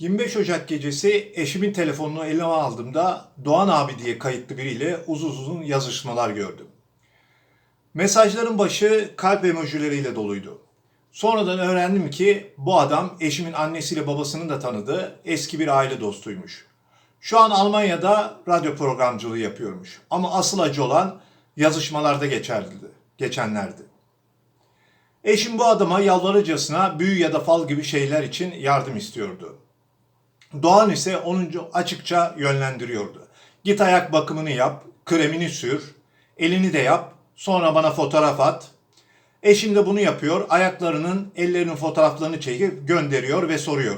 25 Ocak gecesi eşimin telefonunu elime aldığımda Doğan abi diye kayıtlı biriyle uzun uzun yazışmalar gördüm. Mesajların başı kalp emojileriyle doluydu. Sonradan öğrendim ki bu adam eşimin annesiyle babasının da tanıdığı eski bir aile dostuymuş. Şu an Almanya'da radyo programcılığı yapıyormuş. Ama asıl acı olan yazışmalarda geçerdi, geçenlerdi. Eşim bu adama yalvarıcasına büyü ya da fal gibi şeyler için yardım istiyordu. Doğan ise onun açıkça yönlendiriyordu. Git ayak bakımını yap, kremini sür, elini de yap, sonra bana fotoğraf at. Eşim de bunu yapıyor, ayaklarının, ellerinin fotoğraflarını çekip gönderiyor ve soruyor.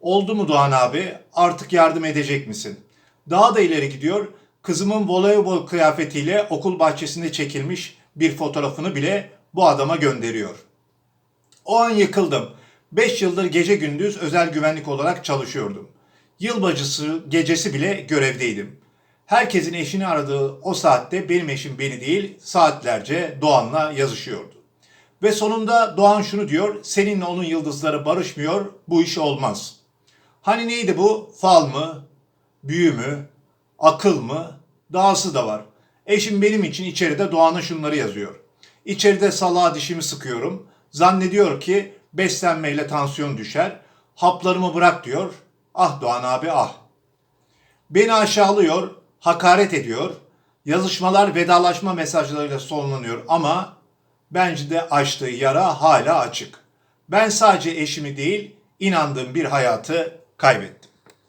Oldu mu Doğan abi, artık yardım edecek misin? Daha da ileri gidiyor, kızımın voleybol kıyafetiyle okul bahçesinde çekilmiş bir fotoğrafını bile bu adama gönderiyor. O an yıkıldım. 5 yıldır gece gündüz özel güvenlik olarak çalışıyordum. Yılbaşısı gecesi bile görevdeydim. Herkesin eşini aradığı o saatte benim eşim beni değil saatlerce Doğan'la yazışıyordu. Ve sonunda Doğan şunu diyor, seninle onun yıldızları barışmıyor, bu iş olmaz. Hani neydi bu? Fal mı? Büyü mü? Akıl mı? Dahası da var. Eşim benim için içeride Doğan'a şunları yazıyor. İçeride salağa dişimi sıkıyorum. Zannediyor ki beslenmeyle tansiyon düşer. Haplarımı bırak diyor. Ah Doğan abi ah. Beni aşağılıyor, hakaret ediyor. Yazışmalar vedalaşma mesajlarıyla sonlanıyor ama bence de açtığı yara hala açık. Ben sadece eşimi değil, inandığım bir hayatı kaybettim.